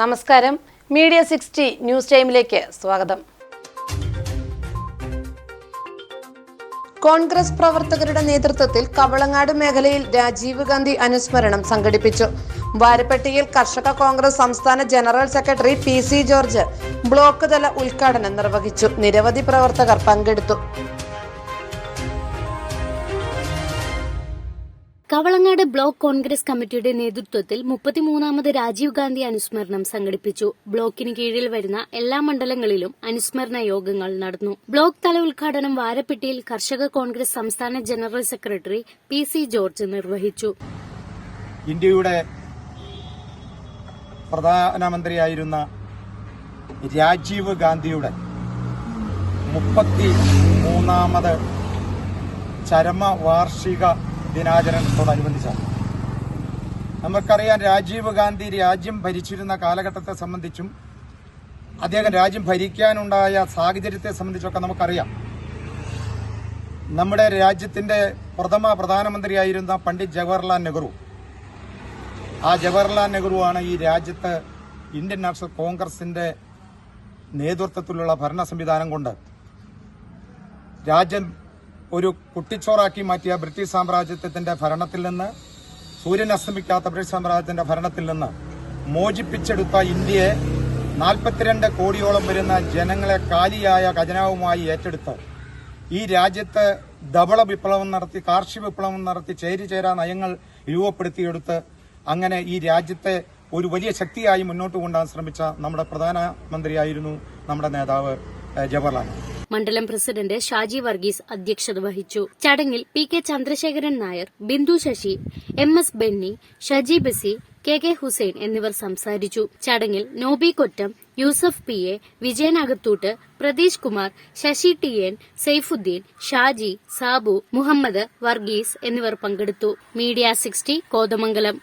നമസ്കാരം. Media sixty news ടൈമിലേക്ക് സ്വാഗതം. കോൺഗ്രസ് പ്രവർത്തകരുടെ നേതൃത്വത്തിൽ കവളങ്ങാട് മേഖലയിൽ രാജീവ് ഗാന്ധി അനുസ്മരണം സംഘടിപ്പിച്ചു. വാരപ്പെട്ടിയിൽ കർഷക കോൺഗ്രസ് സംസ്ഥാന general secretary P C George block തല ഉദ്ഘാടനം നിർവഹിച്ചു. നിരവധി പ്രവർത്തകർ പങ്കെടുത്തു. കവളങ്ങാട് ബ്ലോക്ക് കോൺഗ്രസ് കമ്മിറ്റിയുടെ നേതൃത്വത്തിൽ മുപ്പത്തിമൂന്നാമത് രാജീവ് ഗാന്ധി അനുസ്മരണം സംഘടിപ്പിച്ചു. ബ്ലോക്കിന് കീഴിൽ വരുന്ന എല്ലാ മണ്ഡലങ്ങളിലും അനുസ്മരണ യോഗങ്ങൾ നടന്നു. ബ്ലോക്ക് തല ഉദ്ഘാടനം വാരപ്പെട്ടിയിൽ കർഷക കോൺഗ്രസ് സംസ്ഥാന general secretary P C George നിർവഹിച്ചു. ഇന്ത്യയുടെ പ്രധാനമന്ത്രിയായിരുന്ന രാജീവ് ഗാന്ധിയുടെ മുപ്പത്തി മൂന്നാമത് ചരമവാർഷിക ദിനാചരണത്തോടനുബന്ധിച്ചാണ്. നമുക്കറിയാം രാജീവ് ഗാന്ധി രാജ്യം ഭരിച്ചിരുന്ന കാലഘട്ടത്തെ സംബന്ധിച്ചും അദ്ദേഹം രാജ്യം ഭരിക്കാനുണ്ടായ സാഹചര്യത്തെ സംബന്ധിച്ചൊക്കെ നമുക്കറിയാം. നമ്മുടെ രാജ്യത്തിന്റെ പ്രഥമ പ്രധാനമന്ത്രിയായിരുന്ന പണ്ഡിറ്റ് ജവഹർലാൽ നെഹ്റു. ആ ജവഹർലാൽ നെഹ്റുവാണ് ഈ രാജ്യത്ത് ഇന്ത്യൻ നാഷണൽ കോൺഗ്രസിന്റെ നേതൃത്വത്തിലുള്ള ഭരണ സംവിധാനം കൊണ്ട് രാജ്യം ഒരു കുട്ടിച്ചോറാക്കി മാറ്റിയ ബ്രിട്ടീഷ് സാമ്രാജ്യത്തിന്റെ ഭരണത്തിൽ നിന്ന് സൂര്യൻ അസ്തമിക്കാത്ത ബ്രിട്ടീഷ് സാമ്രാജ്യത്തിന്റെ ഭരണത്തിൽ നിന്ന് മോചിപ്പിച്ചെടുത്ത ഇന്ത്യയെ നാൽപ്പത്തിരണ്ട് കോടിയോളം വരുന്ന ജനങ്ങളെ കാലിയായ ഖജനാവുമായി ഏറ്റെടുത്ത് ഈ രാജ്യത്ത് ധവള വിപ്ലവം നടത്തി കാർഷിക വിപ്ലവം നടത്തി ചേരി ചേരാ നയങ്ങൾ രൂപപ്പെടുത്തിയെടുത്ത് അങ്ങനെ ഈ രാജ്യത്തെ ഒരു വലിയ ശക്തിയായി മുന്നോട്ട് കൊണ്ടുപോകാൻ ശ്രമിച്ച നമ്മുടെ പ്രധാനമന്ത്രിയായിരുന്നു നമ്മുടെ നേതാവ് ജവഹർലാൽ നെഹ്റു. മണ്ഡലം പ്രസിഡന്റ് ഷാജി വർഗീസ് അധ്യക്ഷത വഹിച്ചു. ചടങ്ങിൽ P K Chandrasekharan Nair Bindu Sasi M S Benny Shaji Basi K K Hussain എന്നിവർ സംസാരിച്ചു. ചടങ്ങിൽ Nobi Kottam Yusuf P A Vijayan Akathoot Pratheesh Kumar Sasi T N Saifuddin Shaji Sabu Muhammad Varghese എന്നിവർ പങ്കെടുത്തു. Media sixty Kothamangalam.